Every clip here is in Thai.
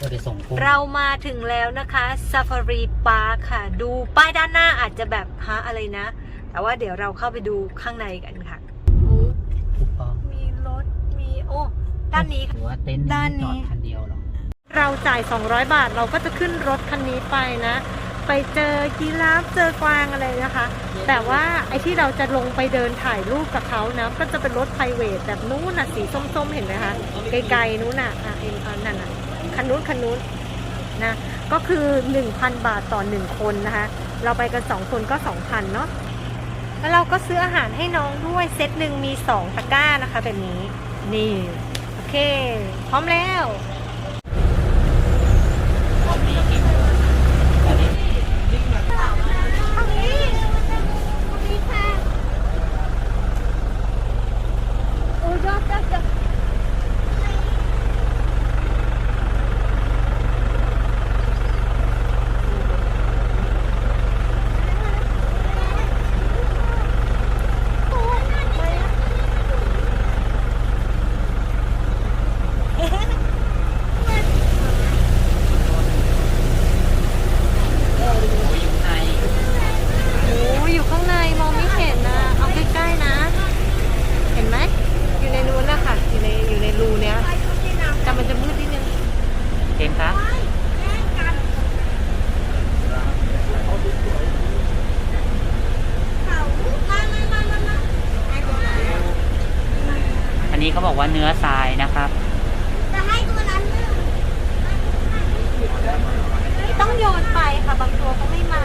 ก็ไปส่งกุ้งเรามาถึงแล้วนะคะ Safari Park ค่ะ ดูป้ายด้านหน้าอาจจะแบบฮะอะไรนะ แต่ว่าเดี๋ยวเราเข้าไปดูข้างในกันค่ะโอ้ถูกต้องมีรถ มี โอ้ ด้านนี้หรือว่าเต็นท์ด้านนี้ จอดคันเดียวหรอเราจ่าย 200 บาทเราก็จะขึ้นรถคันนี้ไปนะ ไปเจอกีราฟเจอกวางอะไรนะคะ แต่ว่าไอ้ที่เราจะลงไปเดินถ่ายรูปกับเขานะ ก็จะเป็นรถไพรเวทแบบนู้นน่ะสีส้มๆเห็นไหมคะไกลๆนู้นน่ะอะเอ็นอันนั่นน่ะ คันนู้นคันนู้นนะก็คือ 1,000 บาทต่อ 1 คนนะคะ เราไปกัน 2 คนก็ 2,000 เนาะแล้วเราก็ซื้ออาหารให้น้องด้วยเซตหนึ่งมี 2 ตะกร้านะคะแบบนี้ นี่ โอเค พร้อมแล้ว โอ้ยอดยอดยอดโอ้ยอยู่ข้างในมองไม่เห็นนะ เอาใกล้ๆนะ เห็นไหม อยู่ในนู้นนะคะอยู่ในอยู่ในรูเนี้ยแต่มันจะมืดนิดนึง เกมครับ อั นนี้เขาบอกว่าเนื้อทรายนะครับต้องโยนไปค่ะ บางตัวเขาไม่มา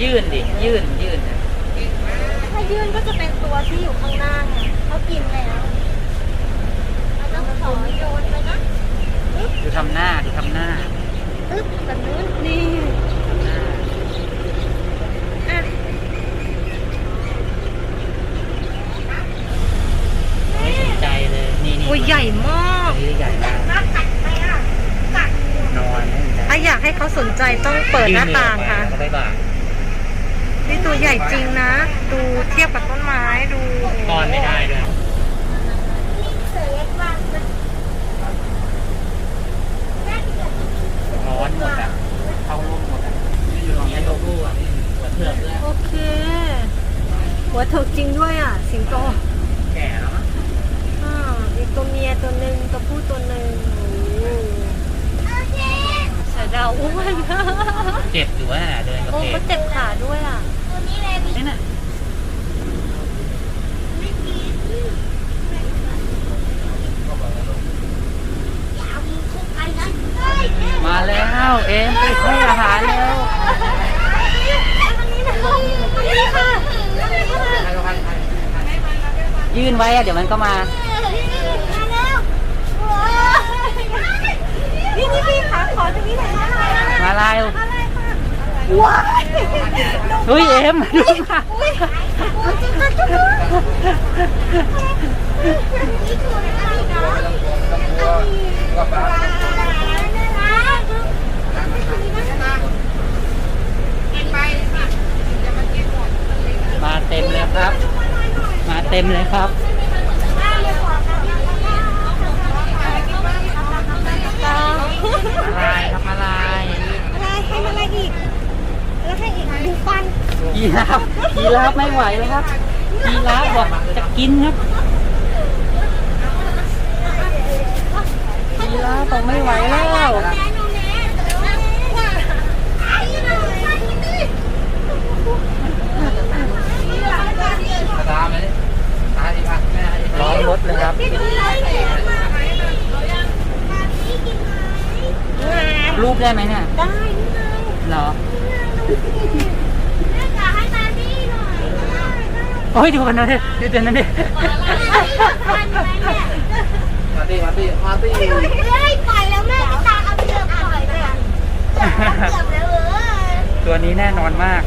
ยื่นดิยื่นยื่นถ้ายื่นก็จะเป็นตัวที่อยู่ข้างหน้าไงเขากินแล้วเราต้องขอโยนไปนะดูทำหน้าดูทำหน้าอึ๊บแบบนู้นนี่ ทำหน้า อะ ไม่สนใจเลย นี่นี่ โอ้ยใหญ่มาก ตัวนี้ใหญ่มากนอนไม่สนใจ ถ้าอยากให้เขาสนใจต้อง เปิดหน้าต่างค่ะ ยื่นมือออกไปแล้วก็บ๊ายบายนี่ตัวใหญ่จริงนะ ดูเทียบกับต้นไม้ดู ป้อนไม่ได้ด้วยร้อนหมดอะ เข้าร่มหมดอะมีโลโก้อะหัวเถือกด้วย โอเค หัวเถิกจริงด้วยอะ สิงโต แก่แล้วมั้ง อ่าอีกตัวเมียตัวหนึ่งตัวผู้ตัวหนึ่งโอ้โหเสือดาวอ้วน เจ็บอยู่ว่าเดินกระ โอ้ เพ ก็ ก เจ็บขาด้วยอะ นี่น่ะมาแล้วเอ็มไปให้อาหารแล้วยื่น ไว้อะเดี๋ยวมันก็มานี่นี่พี่ขาขอตรงนี้หน่อยนะมาลายว้ายเฮ้ยเอ็มดูมาอุ้ยโอ้ยจริงจังเลยมาเต็มเลยครับ มาเต็มเลยครับมาลายครับมาลายอะไรให้มันอะไรอีก แล้วให้อีกดูฟันยีราฟยีราฟไม่ไหวแล้วครับยีราฟบอกจะกินครับยีราฟบอกไม่ไหวแล้ว ร้อน รถเลยครับรูปได้ไหมเนี่ย ได้นี่ไงเหรอโอ้ยดูกันนะดิดูเดี๋ยวนั้นดิมาตี้มาตี้มาตี้เฮ้ยปล่อยแล้วแม่ตาเอาเชือกปล่อยเลยเกือบแล้วเออตัวนี้แน่นอนมาก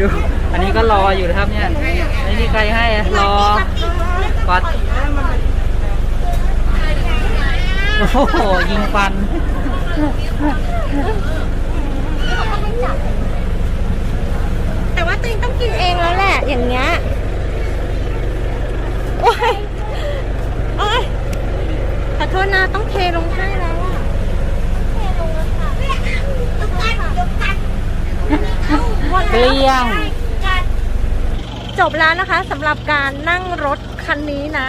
ดู อันนี้ก็รออยู่นะครับเนี่ยไม่มีใครให้รอปัดโอ้โห ยิงฟันแต่ว่าตัวงต้องกินเองแล้วแหละ อย่างเงี้ย โอ้ย โอ้ย ขอโทษนะ ต้องเทลงให้แล้ว เกลี้ยง จบแล้วนะคะสำหรับการนั่งรถคันนี้นะ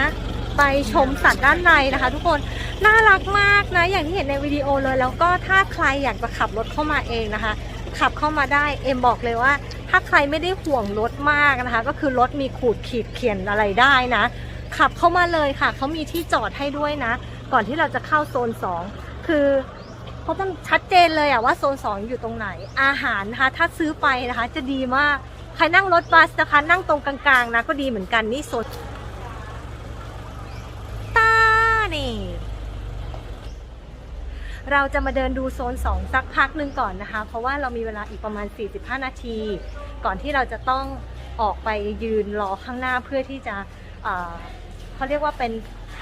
ไปชมสัตว์ด้านในนะคะ ทุกคนน่ารักมากนะ อย่างที่เห็นในวิดีโอเลย แล้วก็ถ้าใครอยากจะขับรถเข้ามาเองนะคะ ขับเข้ามาได้เอ็มบอกเลยว่า ถ้าใครไม่ได้ห่วงรถมากนะคะ ก็คือรถมีขูดขีดเขียนอะไรได้นะ ขับเข้ามาเลยค่ะเขามีที่จอดให้ด้วยนะ ก่อนที่เราจะเข้าโซน 2 คือ เขาต้องชัดเจนเลยอะว่าโซน2องอยู่ตรงไหน อาหารนะคะถ้าซื้อไปนะคะ จะดีมาก ใครนั่งรถบัสนะคะ นั่งตรงกลางๆนะก็ดีเหมือนกันนี่โซนตานี่เราจะมาเดินดูโซน 2 สักพักหนึ่งก่อนนะคะ เพราะว่าเรามีเวลาอีกประมาณ 45 นาที ก่อนที่เราจะต้องออกไปยืนรอข้างหน้าเพื่อที่จะเขาเรียกว่าเป็น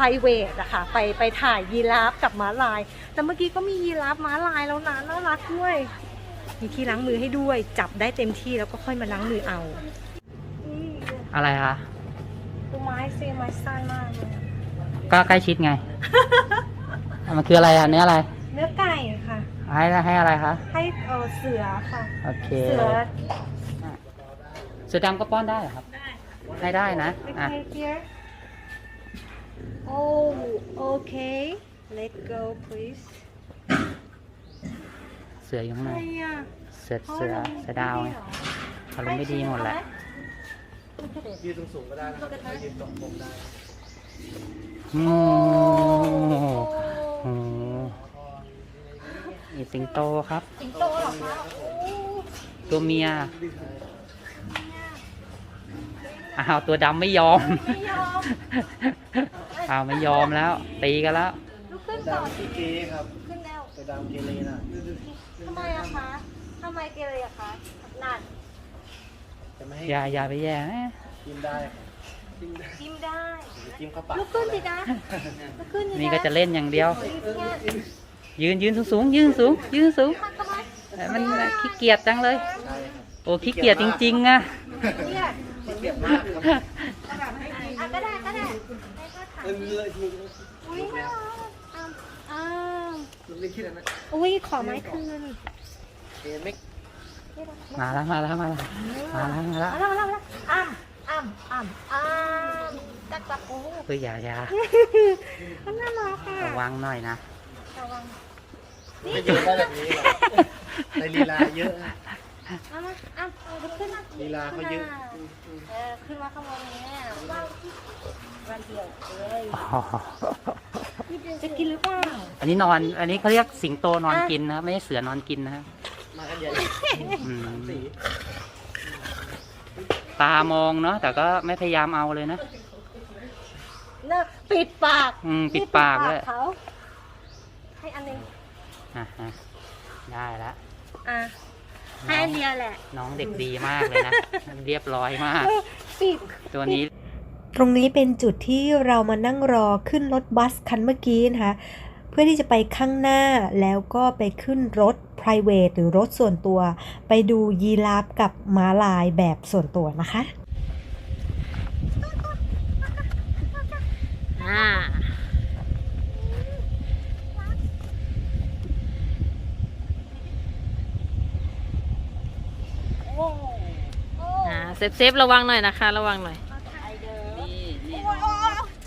private อะค่ะไปไปถ่ายยีราฟกับม้าลาย แต่เมื่อกี้ก็มียีราฟม้าลายแล้วนะน่ารักด้วย มีที่ล้างมือให้ด้วย จับได้เต็มที่แล้วก็ค่อยมาล้างมือเอา อะไรคะดูไม้เซไม้สั้นมากเลยก็ใกล้ชิดไง มันคืออะไรอะเนื้ออะไร เนื้อไก่ค่ะ ให้ให้อะไรคะ ให้เออเสือค่ะ โอเค เสือเสือดำก็ป้อนได้เหรอครับให้ได้นะ อะ Okay here Oh okay let go please เสืออยู่ข้างในอะไรอะเสือเสือเสือดาวไงอารมณ์ไม่ดีหมดแหละยืนสูงๆก็ได้นะครับยืนตรงผมได้โอ้โหนี่สิงโตครับ สิงโตเหรอคะโอ้ตัวเมียอ้าวตัวดำไม่ยอม ไม่ยอม อ้าวไม่ยอมแล้ว ตีกันแล้วลุกขึ้นก่อนดำที่เกครับขึ้นแล้วตัวดำเกเรน่ะทำไมอะคะทำไมเกเรอะคะนั่นจะไม่ให้อย่าอย่าไปแย่นะกินได้ครับกินได้จิ้มได้จิ้มเข้าปากลุกขึ้นสิจ๊ะลุกขึ้นสินี่จ๊ก็จะเล่นอย่างเดียวเนี่ยยืนยืนสูงสูงยืนสูงยืนสูงมันทำไมเอ้ยมันขี้เกียจจังเลย ใช่ครับโอ้ขี้เกียจจริงๆอะ เนี่ย ขี้เกียจมากครับอะก็ได้ก็ได้ ให้ก็ถามเออเลยมึงอุ้ยน่ารักอ้าวอ้าวมึงไม่คิดอะไรนะอุ้ยขอไม้คืนเกไม่มาแล้วมาแล้วมาแล้วมาแล้วมาแล้วเอาละเอาละเอาละอ้ำอ้ำอ้ำอ้ำจักจักโอ้เฮ้ยอย่าอย่ามันน่ารักอะระวังหน่อยนะระวังไม่เยอะได้แบบนี้หรอกในลีลาเยอะเอามาอ้ำเอาขึ้นมาลีลาเขาเยอะเออขึ้นมาข้างบนนี่ยว่าง วันเดียวเลยอ๋อจะกินหรือเปล่าอันนี้นอน อันนี้เขาเรียกสิงโตนอนกินนะครับไม่ใช่เสือนอนกินนะครับมากันใหญ่อืมสีตามองเนาะแต่ก็ไม่พยายามเอาเลยนะเนอะปิดปากอืมปิดปากด้วยเขาให้อันหนึงอะฮะได้ละอะให้อันเดียวแหละ น้องเด็กดีมากเลยนะ เรียบร้อยมาก ปิด ตัวนี้ ตรงนี้เป็นจุดที่เรามานั่งรอขึ้นรถบัสคันเมื่อกี้นะคะ เพื่อที่จะไปข้างหน้าแล้วก็ไปขึ้นรถ private หรือรถส่วนตัว ไปดูยีราฟกับม้าลายแบบส่วนตัวนะคะอ่าเซฟเซฟระวังหน่อยนะคะ ระวังหน่อย นี่นี่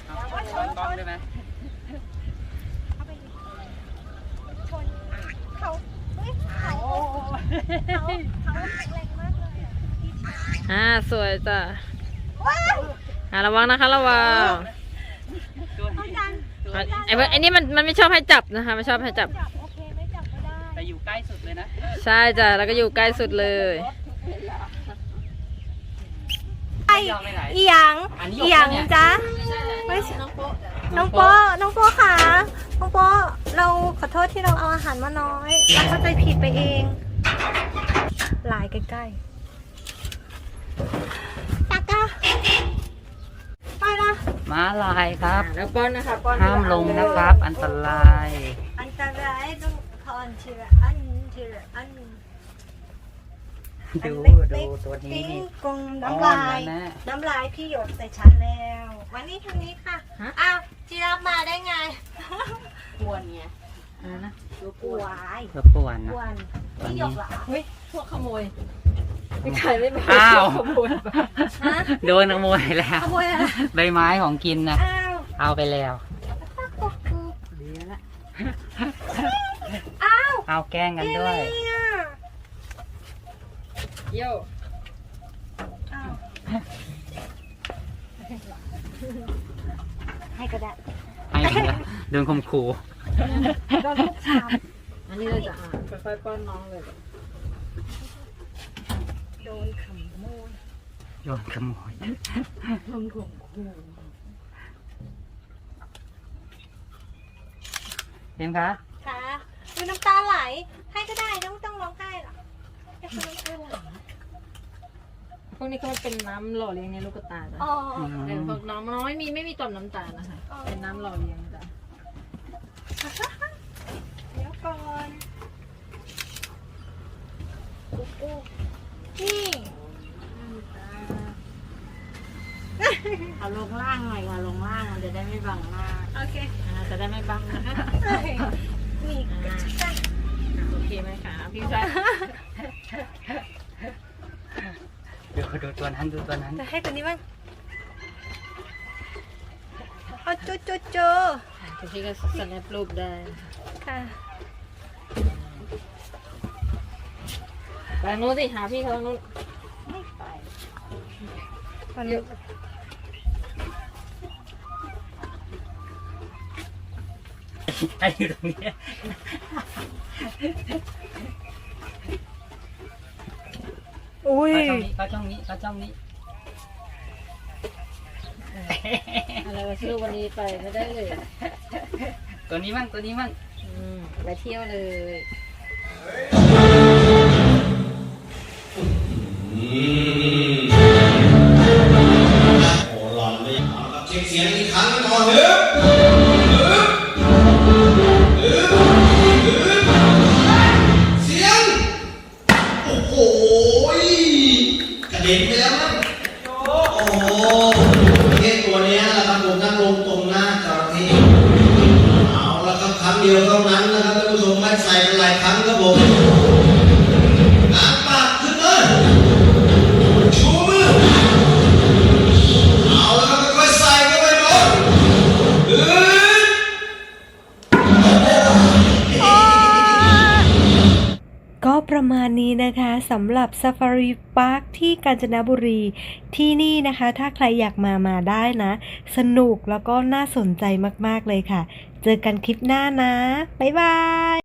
เอากล้อง ได้ไหมเขาเขาเขาเขาแข็งแรงมากเลยอะอ่าสวยจ้ะอ่าระวังนะคะระวังตัวนี้อะไอ้พวกไอ้นี่มันมันไม่ชอบให้จับนะคะไม่ชอบให้จับ จับโอเคไม่จับก็ได้แต่อยู่ใกล้สุดเลยนะใช่จ้ะแล้วก็อยู่ใกล้สุดเลย ไอ้ยอมไปไหนอีหยังอันนี้อีหยังยกแล้วเนี่ยจ๊ะไม่ใช่ น้องโป๊ น้องโป๊น้องโป๊ค่ะน้องโป๊เราขอโทษที่เราเอาอาหารมาน้อยเราเข้าใจผิดไปเองลายใกล้ๆตากาไปละม้าลายครับ แล้วป้อนนะคะป้อนห้ามลงนะครับ อันตราย อันตรายต้องทอนทีละอันทีละอันอันดูเล็กดูตัวนี้ปิ้งนี่กงน้ำลายอ๋อนั่นนะน้ำลายพี่หยดใส่ฉันแล้ว วันนี้ทางนี้ค่ะฮะอ้าว จีรับมาได้ไงกวนไงอะไรนะกวายตัวป่วนนะกวนพี่หยกเหรอเฮ้ยพวกขโมยไม่ใครไม่มาอ้าวพกขโมยปะโดนขโมยแล้วขโมยอะไรใบไม้ของกินนะอ้าวเอาไปแล้ว ดีแล้วละอ้าวเอาแกล้งกันด้วยเนี่ยโย่อ้าว ให้ก็ได้ให้ไปแล้วโดนคมคูโดนทุกชามอันนี้เราจะอ่านค่อยๆป้อนน้องเลยโดนขโมยโดนขโมยทำถ่วงคู่เห็นคะค่ะดูน้ำตาไหลให้ก็ได้ไม่ต้องร้องไห้หรอกให้คนน้ำตาไหล พวกนี้ก็เป็นน้ำหล่อเลี้ยงในลูกตาจ้ะอ๋อเออพวกน้องน้องไม่มีไม่มีต่อมน้ำตาลนะคะอ๋อเป็นน้ำหล่อเลี้ยงจ้ะเดี๋ยวก่อนอุ๊อุ๊นี่เอาลงล่างหน่อยค่ะลงล่างมันจะได้ไม่บังมากโอเคอ่าจะได้ไม่บังนะคะเอ้ยนี่กระชิกะโอเคไหมคะพี่ชาย ดูดูตัวนั้นดูตัวนั้นจะให้ตัวนี้บ้างเอาจุจุจุพี่ก็สแนปรูปได้ ค่ะไปนู้นสิหาพี่เขานู้นตอนนี้ไอ้อยู่ตรงนี้ อุ้ยก็จ้องนี้ก็จ้องนี้ก็จ้องนี้อะไรวะลูกวันนี้ไปไม่ได้เลยตัวนี้มั่งตัวนี้มั่งอืมไปเที่ยวเลยโอ้หลอนเลยเอาละครับเช็คเสียงอีกครั้งหนึ่งก่อนฮึบฮึบ กระเด็นไปแล้วมั้งโอ้โหประเทศตัวเนี้ยนะครับผมนั่งลงตรงหน้าจระเข้เอาและครับครั้งเดียวเท่านั้นนะครับท่านผู้ชมไม่ใส่เป็นหลายครั้งครับผมงานปากขึ้นเลยชูมือเอาแล้วก็ค่อยใส่เข้าไปหมดอืดก็ประมาณนี้นะคะ สำหรับ Safari Park ที่กาญจนบุรีที่นี่นะคะ ถ้าใครอยากมามาได้นะ สนุกแล้วก็น่าสนใจมาก ๆ เลยค่ะ เจอกันคลิปหน้านะ บ๊ายบาย